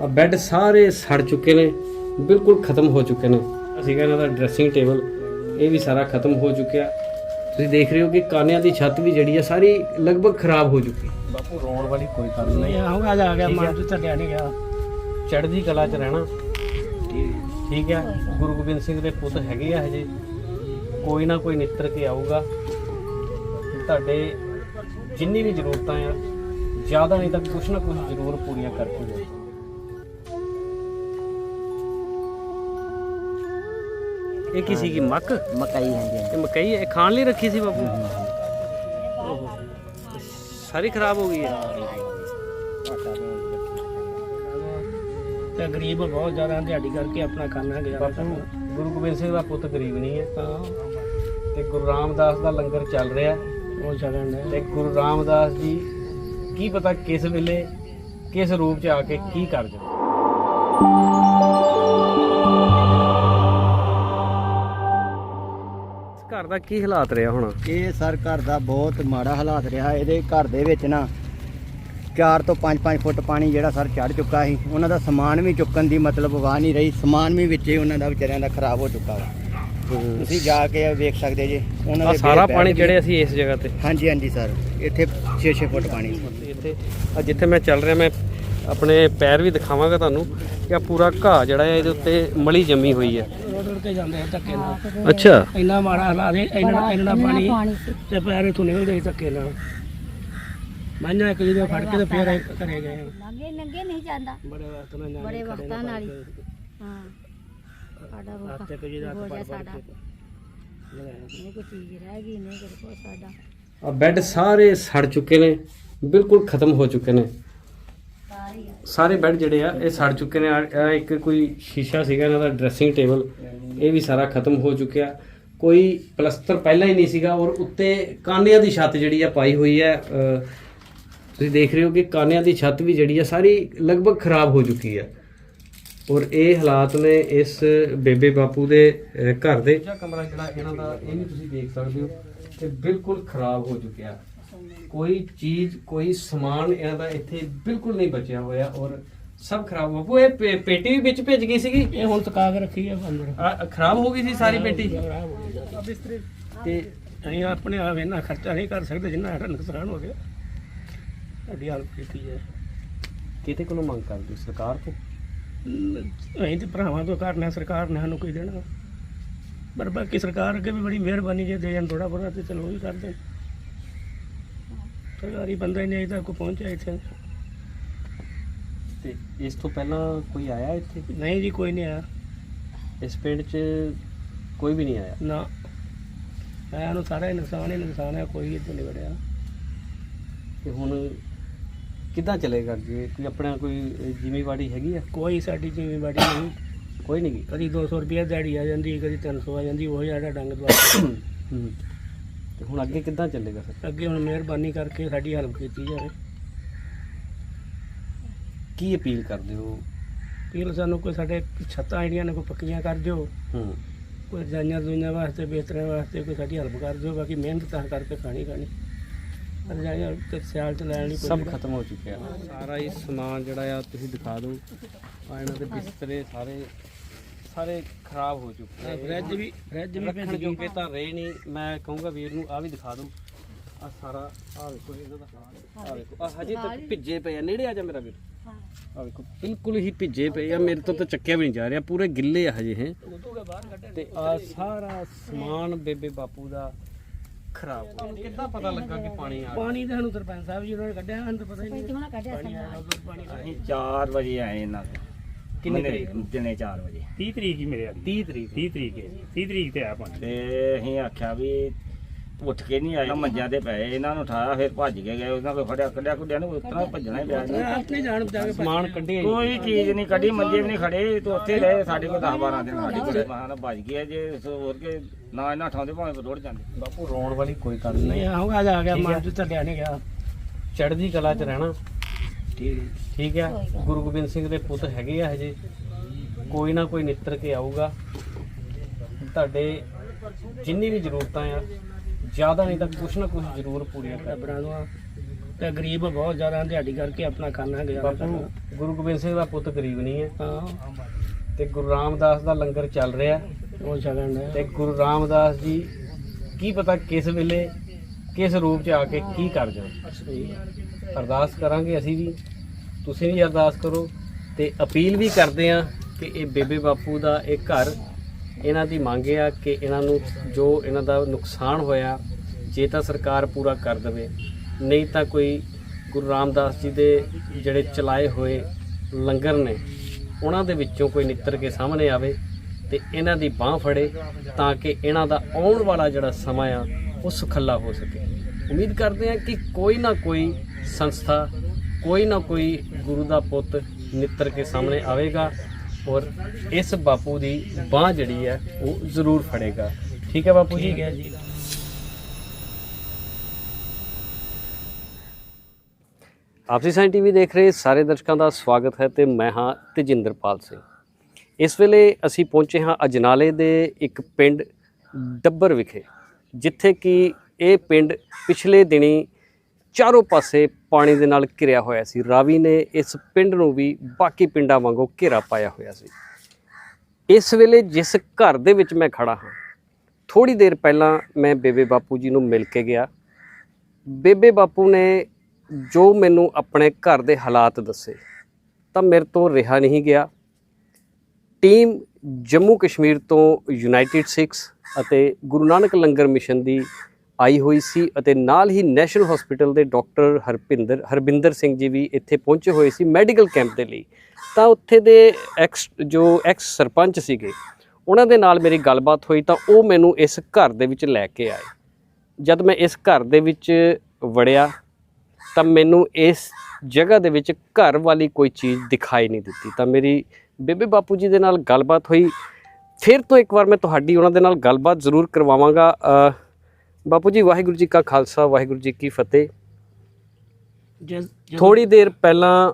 ਆ ਬੈੱਡ ਸਾਰੇ ਸੜ ਚੁੱਕੇ ਨੇ ਬਿਲਕੁਲ ਖਤਮ ਹੋ ਚੁੱਕੇ ਨੇ। ਸੀਗਾ ਇਹਨਾਂ ਦਾ ਡਰੈਸਿੰਗ ਟੇਬਲ ਇਹ ਵੀ ਸਾਰਾ ਖਤਮ ਹੋ ਚੁੱਕਿਆ। ਤੁਸੀਂ ਦੇਖ ਰਹੇ ਹੋ ਕਿ ਕਾਨਿਆਂ ਦੀ ਛੱਤ ਵੀ ਜਿਹੜੀ ਆ ਸਾਰੀ ਲਗਭਗ ਖਰਾਬ ਹੋ ਚੁੱਕੀ ਬਾਪੂ ਰੋਣ ਵਾਲੀ ਕੋਈ ਗੱਲ ਨਹੀਂ। ਨਹੀਂ ਆਉਂਗਾ ਆ ਗਿਆ ਮਨ ਤਾਂ ਨਹੀਂ ਗਿਆ। ਚੜ੍ਹਦੀ ਕਲਾ 'ਚ ਰਹਿਣਾ। ਠੀਕ ਹੈ ਗੁਰੂ ਗੋਬਿੰਦ ਸਿੰਘ ਦੇ ਪੁੱਤ ਹੈਗੇ ਆ ਹਜੇ ਕੋਈ ਨਾ ਕੋਈ ਨਿੱਤਰ ਕੇ ਆਊਗਾ। ਤੁਹਾਡੇ ਜਿੰਨੀ ਵੀ ਜ਼ਰੂਰਤਾਂ ਆ ਜ਼ਿਆਦਾ ਨਹੀਂ ਤਾਂ ਕੁਛ ਨਾ ਕੁਛ ਜ਼ਰੂਰ ਪੂਰੀਆਂ ਕਰਕੇ ਇਹ ਕੀ ਸੀਗੀ ਮੱਕ? ਮਕਾਈ ਹਾਂਜੀ ਇਹ ਮਕਈ ਇਹ ਖਾਣ ਲਈ ਰੱਖੀ ਸੀ ਬਾਪੂ? ਓਹੋ। ਸਾਰੀ ਖਰਾਬ ਹੋ ਗਈ ਹੈ। ਤੇ ਗਰੀਬ ਬਹੁਤ ਜ਼ਿਆਦਾ ਦਿਹਾੜੀ ਕਰਕੇ ਆਪਣਾ ਕਰਨਾ ਗਿਆ ਬਾਪੂ ਗੁਰੂ ਗੋਬਿੰਦ ਸਿੰਘ ਦਾ ਪੁੱਤ ਗਰੀਬ ਨਹੀਂ ਹੈ। ਤੇ ਗੁਰੂ ਰਾਮਦਾਸ ਦਾ ਲੰਗਰ ਚੱਲ ਰਿਹਾ। ਉਹ ਚੱਲਣ ਡਿਆ। ਤੇ ਗੁਰੂ ਰਾਮਦਾਸ ਜੀ ਕੀ ਪਤਾ ਕਿਸ ਵੇਲੇ ਕਿਸ ਰੂਪ ਚ ਆ ਕੇ ਕੀ ਕਰ ਜਾਣ। ਘਰ ਦਾ ਕੀ ਹਾਲਾਤ ਰਿਹਾ ਹੁਣ? ਇਹ ਸਰ ਘਰ ਦਾ ਬਹੁਤ ਮਾੜਾ ਹਾਲਾਤ ਰਿਹਾ। ਇਹਦੇ ਘਰ ਦੇ ਵਿੱਚ ਨਾ 4 ਤੋਂ 5-5 ਫੁੱਟ ਪਾਣੀ ਜਿਹੜਾ ਸਰ ਚੜ ਚੁੱਕਾ ਸੀ। ਉਹਨਾਂ ਦਾ ਸਮਾਨ ਵੀ ਚੁੱਕਣ ਦੀ ਮਤਲਬ ਵਾਹ ਨਹੀਂ ਰਹੀ। ਸਮਾਨ ਵੀ ਵਿੱਚੇ ਉਹਨਾਂ ਦਾ ਵਿਚਾਰਿਆਂ ਦਾ ਖਰਾਬ ਹੋ ਚੁੱਕਾ ਵਾ। ਤੁਸੀਂ ਜਾ ਕੇ ਵੇਖ ਸਕਦੇ ਜੇ। ਉਹਨਾਂ ਦੇ ਸਾਰਾ ਪਾਣੀ ਜਿਹੜੇ ਅਸੀਂ ਇਸ ਜਗ੍ਹਾ ਤੇ? ਹਾਂਜੀ ਹਾਂਜੀ ਸਰ। ਇੱਥੇ 6-6 ਫੁੱਟ ਪਾਣੀ। ਇੱਥੇ ਜਿੱਥੇ ਮੈਂ ਚੱਲ ਰਿਹਾ ਮੈਂ ਆਪਣੇ ਪੈਰ ਵੀ ਦਿਖਾਵਾਂਗਾ ਤੁਹਾਨੂੰ ਕਿ ਆ ਪੂਰਾ ਘਾਹ ਜਿਹੜਾ ਹੈ ਇਹਦੇ ਉੱਤੇ ਮਲੀ ਜੰਮੀ ਹੋਈ ਹੈ। ਰੋਡ ਰੋਡ ਤੇ ਜਾਂਦੇ ਆ ਧੱਕੇ ਨਾਲ। ਅੱਛਾ। ਇੰਨਾ ਮਾੜਾ ਹਾਲਾਤ ਹੈ ਇੰਨਾ ਇੰਨਾ ਪਾਣੀ ਤੇ ਪੈਰ ਇਥੋਂ ਨਿਕਲਦੇ ਸੀ ਧੱਕੇ ਨਾਲ। ਮੈਂ ਇੱਕ ਜਦੋਂ ਫੜ ਕੇ ਤੇ ਫੇਰ ਇਹ ਘਰੇ ਗਏ। ਲੰਗੇ ਲੰਗੇ ਨਹੀਂ ਜਾਂਦਾ। ਬੜੇ ਵਕਤ ਨਾਲ ਨਿਆਣੇ ਬੜੇ ਖੜੇ ਵਕਤਾਂ ਨੇ ਨਾਲ ਹੀ। ਫੜ ਕੇ। ਹਾਂ। ਸਾਡਾ ਰੋਕਾ ਹੱਥ ਤੇ ਜਿਹਦਾ ਹੋ ਹੱਥ ਜਾ ਪੜ ਸਾਡਾ। ਪੜ ਕੇ। ਲਗਾਇਆ। ਨਹੀਂ ਕੋਈ ਚੀਜ਼ ਰਹਿ ਗਈ ਨਹੀਂ ਕੋਈ ਕੁਛ ਸਾਡਾ। ਆ ਬੈੱਡ ਸਾਰੇ ਸੜ ਚੁੱਕੇ ਨੇ ਬਿਲਕੁਲ ਖਤਮ ਹੋ ਚੁੱਕੇ ਨੇ। ਸਾਰੇ ਬੈੱਡ ਜਿਹੜੇ ਆ, ਇਹ ਸੜ ਚੁੱਕੇ ਨੇ। ਆ ਇੱਕ ਕੋਈ ਸ਼ੀਸ਼ਾ ਸੀਗਾ, ਇਹਨਾਂ ਦਾ ਡਰੈਸਿੰਗ ਟੇਬਲ ਇਹ ਵੀ ਸਾਰਾ ਖਤਮ ਹੋ ਚੁੱਕਿਆ। ਕੋਈ ਪਲਸਤਰ ਪਹਿਲਾਂ ਹੀ ਨਹੀਂ ਸੀਗਾ, ਔਰ ਉੱਤੇ ਕਾਨਿਆਂ ਦੀ ਛੱਤ ਜਿਹੜੀ ਆ ਪਾਈ ਹੋਈ ਹੈ ਤੁਸੀਂ ਦੇਖ ਰਹੇ ਹੋ ਕਿ ਕਾਨਿਆਂ ਦੀ ਛੱਤ ਵੀ ਜਿਹੜੀ ਆ, ਸਾਰੀ ਲਗਭਗ ਖਰਾਬ ਹੋ ਚੁੱਕੀ ਹੈ ਔਰ ਇਹ ਹਾਲਾਤ ਨੇ ਇਸ ਬੇਬੇ ਬਾਪੂ ਦੇ ਘਰ ਦੇ। ਦੂਜਾ ਕਮਰਾ ਜਿਹੜਾ ਇਹਨਾਂ ਦਾ, ਇਹ ਵੀ ਤੁਸੀਂ ਦੇਖ ਸਕਦੇ ਹੋ ਕਿ ਬਿਲਕੁਲ ਖਰਾਬ ਹੋ ਚੁੱਕਿਆ। ਕੋਈ ਚੀਜ਼ ਕੋਈ ਸਮਾਨ ਇਹਨਾਂ ਦਾ ਇੱਥੇ ਬਿਲਕੁਲ ਨਹੀਂ ਬਚਿਆ ਹੋਇਆ ਔਰ ਸਭ ਖਰਾਬ ਬਾਪੂ ਇਹ ਪੇ- ਪੇਟੀ ਵੀ ਵਿੱਚ ਭਿੱਜ ਗਈ ਸੀਗੀ? ਇਹ ਹੁਣ ਤਕਾ ਕੇ ਰੱਖੀ ਹੈ ਅੰਦਰ। ਆ, ਖਰਾਬ ਹੋ ਗਈ ਸੀ ਸਾਰੀ ਪੇਟੀ? ਖਰਾਬ ਹੋ ਗਿਆ ਤੇ ਅਸੀਂ ਆਪਣੇ ਆਪ ਇੰਨਾ ਖਰਚਾ ਨਹੀਂ ਕਰ ਸਕਦੇ ਜਿੰਨਾ ਸਾਡਾ ਨੁਕਸਾਨ ਹੋ ਗਿਆ। ਸਾਡੀ ਹਾਲਤ ਕੀਤੀ ਹੈ। ਕਿਤੇ ਕੋਲੋਂ ਮੰਗ ਕਰਦੇ ਹੋ? ਸਰਕਾਰ ਤੋਂ? ਅਸੀਂ ਤੇ ਭਰਾਵਾਂ ਤੋਂ ਕਰਨਾ ਸਰਕਾਰ ਨੇ ਸਾਨੂੰ ਕੋਈ ਦੇਣਾ। ਪਰ ਬਾਕੀ ਸਰਕਾਰ ਅੱਗੇ ਵੀ ਬੜੀ ਮਿਹਰਬਾਨੀ ਜੇ ਦੇ ਜਾਣ ਥੋੜਾ ਬਹੁਤਾ ਤੇ ਚਲੋ ਉਹ ਵੀ ਕਰ ਦੇਣ। ਸਰਕਾਰੀ ਬੰਦਾ ਹੀ ਨਹੀਂ ਅਜੇ ਤੱਕ ਕੋਈ ਪਹੁੰਚਿਆ ਇੱਥੇ। ਤੇ ਇਸ ਤੋਂ ਪਹਿਲਾਂ ਕੋਈ ਆਇਆ ਇੱਥੇ? ਨਹੀਂ ਜੀ ਕੋਈ ਨਹੀਂ ਆਇਆ। ਇਸ ਪਿੰਡ 'ਚ ਕੋਈ ਵੀ ਨਹੀਂ ਆਇਆ? ਨਾ। ਆਇਆ ਨੂੰ ਸਾਰਾ ਹੀ ਨੁਕਸਾਨ ਹੀ ਨੁਕਸਾਨ ਹੈ ਕੋਈ ਇੱਥੇ ਨਹੀਂ ਵੜਿਆ। ਤੇ ਹੁਣ ਕਿੱਦਾਂ ਚੱਲੇਗਾ ਅੱਗੇ? ਕੋਈ ਆਪਣਾ ਕੋਈ ਜ਼ਿਮੀਵਾੜੀ ਹੈਗੀ ਆ? ਕੋਈ ਸਾਡੀ ਜ਼ਿੰਮੇਵਾਰੀ ਨਹੀਂ। ਕੋਈ ਨਹੀਂ ਗੀ? ਕਦੀ 200 ਰੁਪਏ ਦਿਹਾੜੀ ਆ ਜਾਂਦੀ ਕਦੀ 300 ਆ ਜਾਂਦੀ ਉਹ ਸਾਡਾ ਡੰਗ ਦਵਾ ਹੂੰ। ਤੇ ਹੁਣ ਅੱਗੇ ਕਿੱਦਾਂ ਚੱਲੇਗਾ ਫਿਰ? ਅੱਗੇ ਹੁਣ ਮਿਹਰਬਾਨੀ ਕਰਕੇ ਸਾਡੀ ਹੈਲਪ ਕੀਤੀ ਜਾਵੇ। ਕੀ ਅਪੀਲ ਕਰਦੇ ਹੋ? ਪੀਲ ਸਾਨੂੰ ਕੋਈ ਸਾਡੇ ਛੱਤਾਂ ਜਿਹੜੀਆਂ ਨੇ ਕੋਈ ਪੱਕੀਆਂ ਕਰ ਦਿਓ। ਹੂੰ। ਕੋਈ ਜਾਈਆਂ ਦੁਨੀਆਂ ਵਾਸਤੇ ਬਿਹਤਰਾਂ ਵਾਸਤੇ ਕੋਈ ਸਾਡੀ ਹੈਲਪ ਕਰ ਦਿਓ ਬਾਕੀ ਮਿਹਨਤ ਤਾਂ ਕਰਕੇ ਖਾਣੀ ਖਾਣੀ। ਰਜਾਈਆਂ ਤੇ ਸਿਆਲ ਚ ਲੈਣ ਲਈ ਕੋਈ ਸਭ। ਖਤਮ ਹੋ ਚੁੱਕਿਆ। ਸਾਰਾ ਹੀ ਸਮਾਨ ਜਿਹੜਾ ਆ ਤੁਸੀਂ ਦਿਖਾ ਦਿਓ। ਆ ਇਹਨਾਂ ਦੇ ਬਿਸਤਰੇ ਸਾਰੇ ਸਾਰੇ ਖਰਾਬ ਹੋ ਚੁੱਕੇ ਆਹ ਫਰਿੱਜ ਵੀ ਫਰਿੱਜ ਵੀ ਰੱਖਣ ਜੋਗੇ ਤਾਂ ਰਹੇ ਨਹੀਂ। ਮੈਂ ਕਹੂੰਗਾ ਵੀਰ ਨੂੰ ਆ ਵੀ ਦਿਖਾ ਦਿਓ। ਆ ਸਾਰਾ ਆ ਵੇਖੋ ਇਹਨਾਂ ਦਾ ਹਾਲ ਆ ਵੇਖੋ ਆ ਹਜੇ ਤੱਕ ਭਿੱਜੇ ਪਏ ਆ। ਨੇੜੇ ਆ ਜਾ ਮੇਰਾ ਵੀਰ। ਆ ਵੇਖੋ ਬਿਲਕੁਲ ਹੀ ਭਿੱਜੇ ਪਏ ਆ। ਮੇਰੇ ਤੋਂ ਤਾਂ ਚੱਕਿਆ ਵੀ ਨਹੀਂ ਜਾ ਰਿਹਾ। ਪੂਰੇ ਗਿੱਲੇ ਆ ਹਜੇ ਹੈ। ਉਦੋਂ ਬਾਹਰ ਕੱਢੇ ਤੇ ਆ ਸਾਰਾ ਸਮਾਨ ਬੇਬੇ ਬਾਪੂ ਦਾ ਖਰਾਬ ਹੋ ਗਿਆ। ਕਿੱਦਾਂ ਪਤਾ ਲੱਗਾ ਕਿ ਪਾਣੀ ਆ ਗਿਆ ਪਾਣੀ ਤਾਂ ਸਾਨੂੰ ਸਰਪੰਚ ਸਾਹਿਬ ਜੀ ਉਹਨਾਂ ਨੇ ਕੱਢਿਆ ਸਾਨੂੰ ਤਾਂ ਪਤਾ ਹੀ ਨਹੀਂ। ਨਾ ਪਾਣੀ ਆਇਆ ਉਦੋਂ ਪਾਣੀ ਆਇਆ। ਅਸੀਂ 4 ਵਜੇ ਆਏ ਇਹਨਾਂ ਦੇ। ਕਿੰਨੀ ਤਰੀਕ ਦਿਨੇ 4 ਵਜੇ। 30 ਤਰੀਕ ਹੀ ਮੇਰੇ ਆ 30 ਤਰੀਕ। 30 ਤਰੀਕ ਹੈ 30 ਤਰੀਕ ਤੇ ਆ ਪਾਣੀ ਤੇ ਅਸੀਂ ਆਖਿਆ ਵੀ ਉੱਠ ਕੇ ਨਹੀਂ ਆਏ ਮੰਜਿਆਂ ਤੇ ਪਏ ਇਹਨਾਂ ਨੂੰ ਉਠਾਇਆ ਫਿਰ ਭੱਜ ਕੇ ਗਏ ਉਹਨਾਂ ਕੋਲ ਫੜਿਆ ਕੱਢਿਆ ਕੁੱਡਿਆ ਨੂੰ ਉਤਰਾ ਭੱਜਣਾ ਹੀ ਪਿਆ ਮੈਂ ਆਪਣੇ ਜਾਣ ਬਚਾ ਕੇ ਸਮਾਨ ਕੱਢਿਆ ਹੀ ਨਹੀਂ। ਕੋਈ ਚੀਜ਼ ਨਹੀਂ ਕੱਢੀ ਮੰਜੇ ਵੀ ਨਹੀਂ ਖੜੇ ਤੇ ਉੱਥੇ ਰਹੇ ਸਾਡੇ ਕੋਲ 10 12 ਦਿਨ ਸਾਡੇ ਕੋਲ ਮਾਂ ਭੱਜ ਗਿਆ ਜੇ ਹੋਰ ਕੇ ਨਾ ਇਹਨਾਂ ਠਾਉਂਦੇ ਭਾਵੇਂ ਰੋੜ ਜਾਂਦੇ। ਬਾਪੂ ਰੋਣ ਵਾਲੀ ਕੋਈ ਗੱਲ ਨਹੀਂ। ਨਹੀਂ ਆਉਂਗਾ ਆ ਗਿਆ ਮਨ ਚ ਤਾਂ ਨਹੀਂ ਗਿਆ। ਚੜ੍ਹਦੀ ਕਲਾ 'ਚ ਰਹਿਣਾ। ਠੀਕ ਠੀਕ ਹੈ। ਗੁਰੂ ਗੋਬਿੰਦ ਸਿੰਘ ਦੇ ਪੁੱਤ ਹੈਗੇ ਆ ਹਜੇ। ਕੋਈ ਨਾ ਕੋਈ ਨਿੱਤਰ ਕੇ ਆਊਗਾ। ਤੁਹਾਡੇ ਜਿੰਨੀ ਵੀ ਜ਼ਰੂਰਤਾਂ ਆ ਜ਼ਿਆਦਾ ਨਹੀਂ ਤਾਂ ਕੁਛ ਨਾ ਕੁਛ ਜ਼ਰੂਰ ਪੂਰੀਆਂ ਕਰ ਬਣਾ ਦਵਾ ਤੇ ਗਰੀਬ ਬਹੁਤ ਜ਼ਿਆਦਾ ਦਿਹਾੜੀ ਕਰਕੇ ਆਪਣਾ ਖਾਣਾ ਗਿਆ ਬਾਪੂ ਗੁਰੂ ਗੋਬਿੰਦ ਸਿੰਘ ਦਾ ਪੁੱਤ ਗਰੀਬ ਨਹੀਂ ਹੈ ਹਾਂ। ਤੇ ਗੁਰੂ ਰਾਮਦਾਸ ਦਾ ਲੰਗਰ ਚੱਲ ਰਿਹਾ। ਉਹ ਛਕਣ ਡਿਆ। ਤੇ ਗੁਰੂ ਰਾਮਦਾਸ ਜੀ ਕੀ ਪਤਾ ਕਿਸ ਵੇਲੇ ਕਿਸ ਰੂਪ 'ਚ ਆ ਕੇ ਕੀ ਕਰ ਜਾਣ। ਸਹੀ। ਅਰਦਾਸ ਕਰਾਂਗੇ ਅਸੀਂ ਵੀ। ਤੁਸੀਂ ਵੀ ਅਰਦਾਸ ਕਰੋ ਤੇ ਅਪੀਲ ਵੀ ਕਰਦੇ ਆ ਕਿ ਇਹ ਬੇਬੇ ਬਾਪੂ ਦਾ ਇਹ ਘਰ, ਇਹਨਾਂ ਦੀ ਮੰਗ ਆ ਕਿ ਇਹਨਾਂ ਨੂੰ ਜੋ ਇਹਨਾਂ ਦਾ ਨੁਕਸਾਨ ਹੋਇਆ, ਜੇ ਤਾਂ ਸਰਕਾਰ ਪੂਰਾ ਕਰ ਦੇਵੇ। ਨਹੀਂ ਤਾਂ ਕੋਈ ਗੁਰੂ ਰਾਮਦਾਸ ਜੀ ਦੇ ਜਿਹੜੇ ਚਲਾਏ ਹੋਏ ਲੰਗਰ ਨੇ, ਉਹਨਾਂ ਦੇ ਵਿੱਚੋਂ ਕੋਈ ਨਿੱਤਰ ਕੇ ਸਾਹਮਣੇ ਆਵੇ ਤੇ ਇਹਨਾਂ ਦੀ ਬਾਹ ਫੜੇ ਤਾਂ ਕਿ ਇਹਨਾਂ ਦਾ ਆਉਣ ਵਾਲਾ ਜਿਹੜਾ ਸਮਾਂ ਆ, ਉਹ ਸੁਖੱਲਾ ਹੋ ਸਕੇ। ਉਮੀਦ ਕਰਦੇ ਹਾਂ ਕਿ ਕੋਈ ਨਾ ਕੋਈ ਸੰਸਥਾ ਕੋਈ ਨਾ ਕੋਈ ਗੁਰੂ ਦਾ ਪੁੱਤ ਨਿੱਤਰ ਕੇ ਸਾਹਮਣੇ ਆਵੇਗਾ ਔਰ ਇਸ ਬਾਪੂ ਦੀ ਬਾਹ ਜਿਹੜੀ ਹੈ ਉਹ ਜ਼ਰੂਰ ਫੜੇਗਾ। ਠੀਕ ਹੈ ਬਾਪੂ ਜੀ? ਠੀਕ ਹੈ ਜੀ। ਆਪਸੀ ਸਾਇੰਸ ਟੀਵੀ ਦੇਖ ਰਹੇ ਸਾਰੇ ਦਰਸ਼ਕਾਂ ਦਾ ਸਵਾਗਤ ਹੈ ਤੇ ਮੈਂ ਹਾਂ ਤੇਜਿੰਦਰਪਾਲ ਸਿੰਘ। ਇਸ ਵੇਲੇ ਅਸੀਂ ਪਹੁੰਚੇ ਹਾਂ ਅਜਨਾਲੇ ਦੇ ਇੱਕ ਪਿੰਡ ਡੱਬਰ ਵਿਖੇ ਜਿੱਥੇ ਕਿ ਇਹ ਪਿੰਡ ਪਿਛਲੇ ਦਿਨੀ ਚਾਰੋਂ ਪਾਸੇ ਪਾਣੀ ਦੇ ਨਾਲ ਘਿਰਿਆ ਹੋਇਆ ਸੀ। ਰਾਵੀ ਨੇ ਇਸ ਪਿੰਡ ਨੂੰ ਵੀ ਬਾਕੀ ਪਿੰਡਾਂ ਵਾਂਗੂ ਘੇਰਾ ਪਾਇਆ ਹੋਇਆ ਸੀ। ਇਸ ਵੇਲੇ ਜਿਸ ਘਰ ਦੇ ਵਿੱਚ ਮੈਂ ਖੜਾ ਹਾਂ ਥੋੜੀ ਦੇਰ ਪਹਿਲਾਂ ਮੈਂ ਬੇਬੇ ਬਾਪੂ ਜੀ ਨੂੰ ਮਿਲ ਕੇ ਗਿਆ। ਬੇਬੇ ਬਾਪੂ ਨੇ ਜੋ ਮੈਨੂੰ ਆਪਣੇ ਘਰ ਦੇ ਹਾਲਾਤ ਦੱਸੇ, ਤਾਂ ਮੇਰੇ ਤੋਂ ਰਿਹਾ ਨਹੀਂ ਗਿਆ। ਟੀਮ ਜੰਮੂ ਕਸ਼ਮੀਰ ਤੋਂ ਯੂਨਾਈਟਿਡ ਸਿੱਖਸ ਅਤੇ ਗੁਰੂ ਨਾਨਕ ਲੰਗਰ ਮਿਸ਼ਨ ਦੀ ਆਈ ਹੋਈ ਸੀ ਅਤੇ ਨਾਲ ਹੀ ਨੈਸ਼ਨਲ ਹਸਪੀਟਲ ਦੇ ਡਾਕਟਰ ਹਰਪਿੰਦਰ ਹਰਬਿੰਦਰ ਸਿੰਘ ਜੀ ਵੀ ਇੱਥੇ ਪਹੁੰਚੇ ਹੋਏ ਸੀ ਮੈਡੀਕਲ ਕੈਂਪ ਦੇ ਲਈ। ਤਾਂ ਉੱਥੇ ਦੇ ਐਕਸ ਜੋ ਐਕਸ ਸਰਪੰਚ ਸੀਗੇ, ਉਹਨਾਂ ਦੇ ਨਾਲ ਮੇਰੀ ਗੱਲਬਾਤ ਹੋਈ ਤਾਂ ਉਹ ਮੈਨੂੰ ਇਸ ਘਰ ਦੇ ਵਿੱਚ ਲੈ ਕੇ ਆਏ। ਜਦ ਮੈਂ ਇਸ ਘਰ ਦੇ ਵਿੱਚ ਵੜਿਆ ਤਾਂ ਮੈਨੂੰ ਇਸ ਜਗ੍ਹਾ ਦੇ ਵਿੱਚ ਘਰ ਵਾਲੀ ਕੋਈ ਚੀਜ਼ ਦਿਖਾਈ ਨਹੀਂ ਦਿੱਤੀ। ਤਾਂ ਮੇਰੀ ਬੇਬੇ ਬਾਪੂ ਜੀ ਦੇ ਨਾਲ ਗੱਲਬਾਤ ਹੋਈ। ਫਿਰ ਤੋਂ ਇੱਕ ਵਾਰ ਮੈਂ ਤੁਹਾਡੀ ਉਹਨਾਂ ਦੇ ਨਾਲ ਗੱਲਬਾਤ ਜ਼ਰੂਰ ਕਰਵਾਵਾਂਗਾ। ਬਾਪੂ ਜੀ ਵਾਹਿਗੁਰੂ ਜੀ ਕਾ ਖਾਲਸਾ ਵਾਹਿਗੁਰੂ ਜੀ ਕੀ ਫਤਿਹ। ਥੋੜੀ ਦੇਰ ਪਹਿਲਾਂ।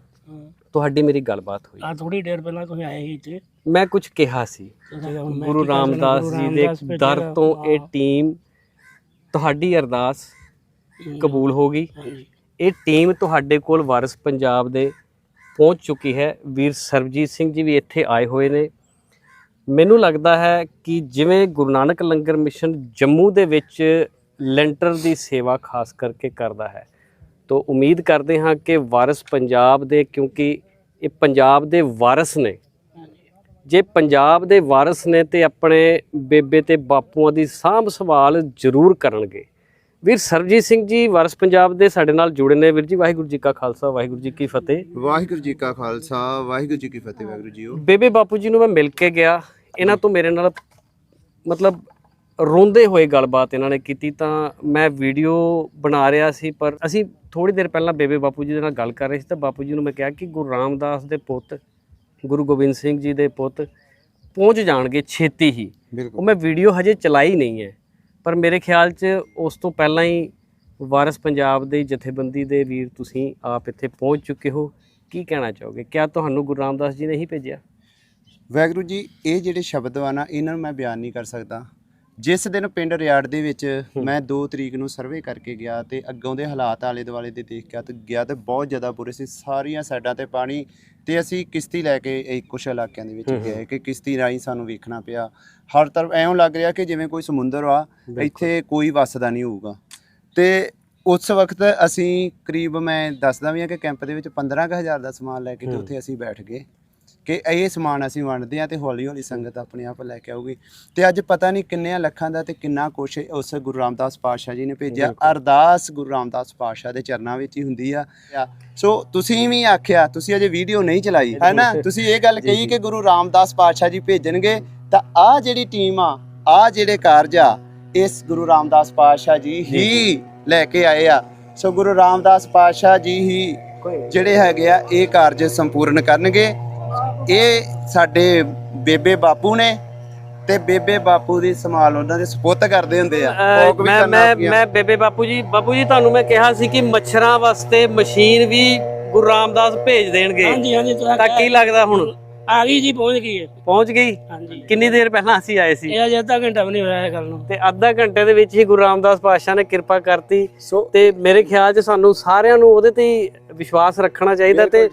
ਤੁਹਾਡੀ ਮੇਰੀ ਗੱਲਬਾਤ ਹੋਈ। ਆ ਥੋੜੀ ਦੇਰ ਪਹਿਲਾਂ ਤੁਸੀਂ ਆਏ ਸੀ ਇੱਥੇ। ਮੈਂ ਕੁਝ ਕਿਹਾ ਸੀ। ਗੁਰੂ ਰਾਮਦਾਸ ਜੀ ਦੇ ਦਰ ਤੋਂ ਇਹ। ਟੀਮ ਤੁਹਾਡੀ ਅਰਦਾਸ ਕਬੂਲ ਹੋ ਗਈ। ਇਹ ਟੀਮ ਤੁਹਾਡੇ ਕੋਲ ਵਾਰਸ ਪੰਜਾਬ ਦੇ ਪਹੁੰਚ ਚੁੱਕੀ ਹੈ। ਵੀਰ ਸਰਬਜੀਤ ਸਿੰਘ ਜੀ ਵੀ ਇੱਥੇ ਆਏ ਹੋਏ ਨੇ। ਮੈਨੂੰ ਲੱਗਦਾ ਹੈ ਕਿ ਜਿਵੇਂ ਗੁਰੂ ਨਾਨਕ ਲੰਗਰ ਮਿਸ਼ਨ ਜੰਮੂ ਦੇ ਵਿੱਚ ਲੈਂਟਰ ਦੀ ਸੇਵਾ ਖਾਸ ਕਰਕੇ ਕਰਦਾ ਹੈ ਤੋਂ ਉਮੀਦ ਕਰਦੇ ਹਾਂ ਕਿ ਵਾਰਸ ਪੰਜਾਬ ਦੇ ਕਿਉਂਕਿ ਇਹ ਪੰਜਾਬ ਦੇ ਵਾਰਸ ਨੇ। ਜੇ ਪੰਜਾਬ ਦੇ ਵਾਰਸ ਨੇ ਤੇ ਆਪਣੇ ਬੇਬੇ ਤੇ ਬਾਪੂਆਂ ਦੀ ਸਾਂਭ ਸੰਭਾਲ ਜ਼ਰੂਰ ਕਰਨਗੇ। ਵੀਰ ਸਰਬਜੀਤ ਸਿੰਘ ਜੀ ਵਾਰਸ ਪੰਜਾਬ ਦੇ ਸਾਡੇ ਨਾਲ ਜੁੜੇ ਨੇ। ਵੀਰ ਜੀ ਵਾਹਿਗੁਰੂ ਜੀ ਕਾ ਖਾਲਸਾ ਵਾਹਿਗੁਰੂ ਜੀ ਕੀ ਫਤਿਹ। ਵਾਹਿਗੁਰੂ ਜੀ ਕਾ ਖਾਲਸਾ ਵਾਹਿਗੁਰੂ ਜੀ ਕੀ ਫਤਿਹ ਵਾਹਿਗੁਰੂ ਜੀਓ ਬੇਬੇ ਬਾਪੂ ਜੀ ਨੂੰ ਮੈਂ ਮਿਲ ਕੇ ਗਿਆ। ਇਹਨਾਂ ਤੋਂ ਮੇਰੇ ਨਾਲ ਮਤਲਬ ਰੋਂਦੇ ਹੋਏ ਗੱਲਬਾਤ ਇਹਨਾਂ ਨੇ ਕੀਤੀ ਤਾਂ ਮੈਂ ਵੀਡੀਓ ਬਣਾ ਰਿਹਾ ਸੀ ਪਰ ਅਸੀਂ ਥੋੜੀ ਦੇਰ ਪਹਿਲਾਂ ਬੇਬੇ ਬਾਪੂ ਜੀ ਦੇ ਨਾਲ ਗੱਲ ਕਰ ਰਹੇ ਸੀ ਤਾਂ ਬਾਪੂ ਜੀ ਨੂੰ ਮੈਂ ਕਿਹਾ ਕਿ ਗੁਰੂ ਰਾਮਦਾਸ ਦੇ ਪੁੱਤ ਗੁਰੂ ਗੋਬਿੰਦ ਸਿੰਘ ਜੀ ਦੇ ਪੁੱਤ ਪਹੁੰਚ ਜਾਣਗੇ ਛੇਤੀ ਹੀ। ਉਹ ਮੈਂ ਵੀਡੀਓ ਹਜੇ ਚਲਾਈ ਨਹੀਂ ਹੈ ਪਰ ਮੇਰੇ ਖਿਆਲ 'ਚ ਉਸ ਤੋਂ ਪਹਿਲਾਂ ਹੀ ਵਾਰਸ ਪੰਜਾਬ ਦੇ ਜਥੇਬੰਦੀ ਦੇ ਵੀਰ ਤੁਸੀਂ ਆਪ ਇੱਥੇ ਪਹੁੰਚ ਚੁੱਕੇ ਹੋ। ਕੀ ਕਹਿਣਾ ਚਾਹੋਗੇ? ਕਿਆ ਤੁਹਾਨੂੰ ਗੁਰੂ ਰਾਮਦਾਸ ਜੀ ਨੇ ਹੀ ਭੇਜਿਆ? ਵਾਹਿਗੁਰੂ ਜੀ ਇਹ ਜਿਹੜੇ ਸ਼ਬਦ ਵਾ ਨਾ ਇਹਨਾਂ ਨੂੰ ਮੈਂ ਬਿਆਨ ਨਹੀਂ ਕਰ ਸਕਦਾ। ਜਿਸ ਦਿਨ ਪਿੰਡ ਰਿਆੜ ਦੇ ਵਿੱਚ ਮੈਂ 2 ਤਰੀਕ ਨੂੰ ਸਰਵੇ ਕਰਕੇ ਗਿਆ ਤੇ ਅੱਗੋਂ ਦੇ ਹਾਲਾਤ ਆਲੇ ਦੁਆਲੇ ਦੇ ਦੇਖ ਕੇ ਤੇ ਗਿਆ ਤੇ ਬਹੁਤ ਜ਼ਿਆਦਾ ਬੁਰੇ ਸੀ। ਸਾਰੀਆਂ ਸਾਈਡਾਂ ਤੇ ਪਾਣੀ ਤੇ ਅਸੀਂ ਕਿਸ਼ਤੀ ਲੈ ਕੇ ਇਹ ਕੁਛ ਇਲਾਕਿਆਂ ਦੇ ਵਿੱਚ ਹੂੰ ਹੂੰ। ਗਏ ਕਿ ਕਿਸ਼ਤੀ ਰਾਹੀਂ ਸਾਨੂੰ ਵੇਖਣਾ ਪਿਆ। ਹਰ ਤਰਫ ਐਂ ਲੱਗ ਰਿਹਾ ਕਿ ਜਿਵੇਂ ਕੋਈ ਸਮੁੰਦਰ ਆ ਇੱਥੇ ਕੋਈ ਵਸਦਾ ਨਹੀਂ ਹੋਊਗਾ। ਤੇ ਉਸ ਵਕਤ ਅਸੀਂ ਕਰੀਬ ਮੈਂ ਦੱਸਦਾ ਵੀ ਆ ਕਿ ਕੈਂਪ ਦੇ ਵਿੱਚ 15000 ਦਾ ਸਮਾਨ ਲੈ ਕੇ ਤੇ ਹੂੰ। ਉੱਥੇ ਅਸੀਂ ਬੈਠ ਗਏ। ਕਿ ਇਹ ਸਮਾਨ ਅਸੀਂ ਵੰਡਦੇ ਆ ਤੇ ਹੌਲੀ ਹੌਲੀ ਸੰਗਤ ਆਪਣੇ ਆਪ ਲੈ ਕੇ ਆਊਗੀ। ਤੇ ਅੱਜ ਪਤਾ ਨਹੀਂ ਕਿੰਨਿਆਂ ਲੱਖਾਂ ਦਾ ਤੇ ਕਿੰਨਾ ਕੁਛ ਉਸ ਗੁਰੂ ਰਾਮਦਾਸ ਪਾਤਸ਼ਾਹ ਜੀ ਨੇ ਭੇਜਿਆ। ਅਰਦਾਸ ਗੁਰੂ ਰਾਮਦਾਸ ਪਾਤਸ਼ਾਹ ਦੇ ਚਰਨਾਂ ਵਿੱਚ ਹੀ ਹੁੰਦੀ ਆ। ਸੋ ਤੁਸੀਂ ਵੀ ਆਖਿਆ ਤੁਸੀਂ ਅਜੇ ਵੀਡੀਓ ਨਹੀਂ ਚਲਾਈ ਹੈ ਨਾ ਤੁਸੀਂ ਇਹ ਗੱਲ ਕਹੀ। ਕਿ ਗੁਰੂ ਰਾਮਦਾਸ ਪਾਤਸ਼ਾਹ ਜੀ ਭੇਜਣਗੇ ਤਾਂ ਆ ਜਿਹੜੀ ਟੀਮ ਆ ਆ ਜਿਹੜੇ ਕਾਰਜ ਆ ਇਸ ਗੁਰੂ ਰਾਮਦਾਸ ਪਾਤਸ਼ਾਹ ਜੀ ਹੀ ਲੈ ਕੇ ਆਏ ਆ। ਸੋ ਗੁਰੂ ਰਾਮਦਾਸ ਪਾਤਸ਼ਾਹ ਜੀ ਹੀ ਜਿਹੜੇ ਹੈਗੇ ਆ ਇਹ ਕਾਰਜ ਸੰਪੂਰਨ ਕਰਨਗੇ। ਇਹ ਸਾਡੇ ਬੇਬੇ ਬਾਪੂ ਨੇ ਤੇ ਬੇਬੇ ਬਾਪੂ ਦੀ ਸੰਭਾਲ ਉਹਨਾਂ ਦੇ ਸਪੁੱਤ ਕਰਦੇ ਹੁੰਦੇ ਆ ਵੀ ਮੈਂ ਮੈਂ। ਮੈਂ ਬੇਬੇ ਬਾਪੂ ਜੀ ਬਾਪੂ ਜੀ ਤੁਹਾਨੂੰ ਮੈਂ ਕਿਹਾ ਸੀ ਕਿ ਮੱਛਰਾਂ ਵਾਸਤੇ ਮਸ਼ੀਨ ਵੀ ਗੁਰੂ ਰਾਮਦਾਸ ਭੇਜ ਦੇਣਗੇ ਹਾਂਜੀ ਹਾਂਜੀ ਤਾਂ ਕੀ ਲੱਗਦਾ ਹੁਣ ਆ ਗਈ ਜੀ ਪਹੁੰਚ ਗਈ ਹੈ। ਪਹੁੰਚ ਗਈ? ਹਾਂਜੀ। ਕਿੰਨੀ ਦੇਰ ਪਹਿਲਾਂ ਅਸੀਂ ਆਏ ਸੀ? ਇਹ ਅਜੇ ਅੱਧਾ ਘੰਟਾ ਵੀ ਨਹੀਂ ਹੋਇਆ ਇਹ ਗੱਲ ਨੂੰ। ਤੇ ਅੱਧਾ ਘੰਟੇ ਦੇ ਵਿੱਚ ਹੀ ਗੁਰੂ ਰਾਮਦਾਸ ਪਾਤਸ਼ਾਹ ਨੇ ਕਿਰਪਾ ਕਰਤੀ। ਸੋ ਤੇ ਮੇਰੇ ਖਿਆਲ 'ਚ ਸਾਨੂੰ ਸਾਰਿਆਂ ਨੂੰ ਉਹਦੇ ਤੇ ਹੀ ਵਿਸ਼ਵਾਸ ਰੱਖਣਾ ਚਾਹੀਦਾ ਤੇ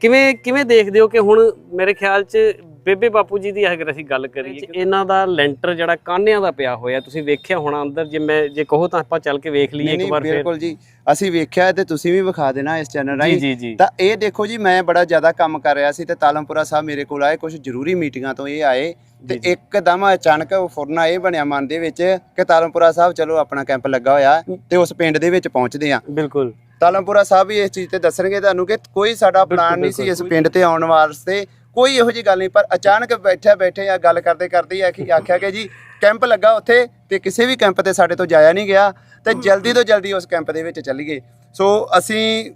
ਕਿਵੇਂ ਕਿਵੇਂ ਦੇਖਦੇ ਹੋ ਕਿ ਹੁਣ ਮੇਰੇ ਖਿਆਲ 'ਚ ਬੇਬੇ ਬਾਪੂ ਜੀ ਦੀ ਅਗਰ ਅਸੀਂ ਗੱਲ ਕਰੀਏ ਇਹਨਾਂ ਦਾ ਲੈਂਟਰ ਜਿਹੜਾ ਕਾਨਿਆਂ ਦਾ ਪਿਆ ਹੋਇਆ ਤੁਸੀਂ ਵੇਖਿਆ ਹੋਣਾ ਅੰਦਰ ਜੇ ਮੈਂ ਜੇ ਕਹੋ ਤਾਂ ਆਪਾਂ ਚੱਲ ਕੇ ਵੇਖ ਲਈਏ ਇੱਕ ਵਾਰ ਫਿਰ। ਬਿਲਕੁਲ ਜੀ। ਅਸੀਂ ਵੇਖਿਆ ਤੇ ਤੁਸੀਂ ਵੀ ਵਿਖਾ ਦੇਣਾ ਇਸ ਚੈਨਲ ਰਾਹੀਂ। ਤਾਂ ਇਹ ਦੇਖੋ ਜੀ ਮੈਂ ਬੜਾ ਜ਼ਿਆਦਾ ਕੰਮ ਕਰ ਰਿਹਾ ਸੀ ਤੇ ਤਾਲਮਪੁਰਾ ਸਾਹਿਬ ਮੇਰੇ ਕੋਲ ਆਏ ਕੁਝ ਜ਼ਰੂਰੀ ਮੀਟਿੰਗਾਂ ਤੋਂ ਇਹ ਆਏ। ਤੇ ਇੱਕਦਮ ਅਚਾਨਕ ਫੁਰਨਾ ਇਹ ਬਣਿਆ ਮਨ ਦੇ ਵਿੱਚ ਕਿ ਤਾਲਮਪੁਰਾ ਸਾਹਿਬ ਚਲੋ ਆਪਣਾ ਕੈਂਪ ਲੱਗਾ ਹੋਇਆ ਤੇ ਉਸ ਪਿੰਡ ਦੇ ਵਿੱਚ ਪਹੁੰਚਦੇ ਆ ਬਿਲਕੁਲ। ਤਾਲਮਪੁਰਾ ਸਾਹਿਬ ਵੀ ਇਸ ਚੀਜ਼ ਤੇ ਦੱਸਣਗੇ ਤੁਹਾਨੂੰ ਕਿ ਕੋਈ ਸਾਡਾ ਪਲਾਨ ਨਹੀਂ ਸੀ ਇਸ ਪਿੰਡ ਤੇ ਆਉਣ ਵਾਸਤੇ ਕੋਈ ਇਹੋ ਜੀ ਗੱਲ ਨਹੀਂ ਪਰ ਅਚਾਨਕ ਬੈਠਿਆ ਬੈਠੇ ਆ ਗੱਲ ਕਰਦੇ ਕਰਦੇ ਆ ਕਿ ਆਖਿਆ ਕਿ ਜੀ ਕੈਂਪ ਲੱਗਾ ਉੱਥੇ ਤੇ ਕਿਸੇ ਵੀ ਕੈਂਪ ਤੇ ਸਾਡੇ ਤੋਂ ਜਾਇਆ ਨਹੀਂ ਗਿਆ ਤੇ ਜਲਦੀ ਤੋਂ ਜਲਦੀ ਉਸ ਕੈਂਪ ਦੇ ਵਿੱਚ ਚੱਲੀਏ ਸੋ ਅਸੀਂ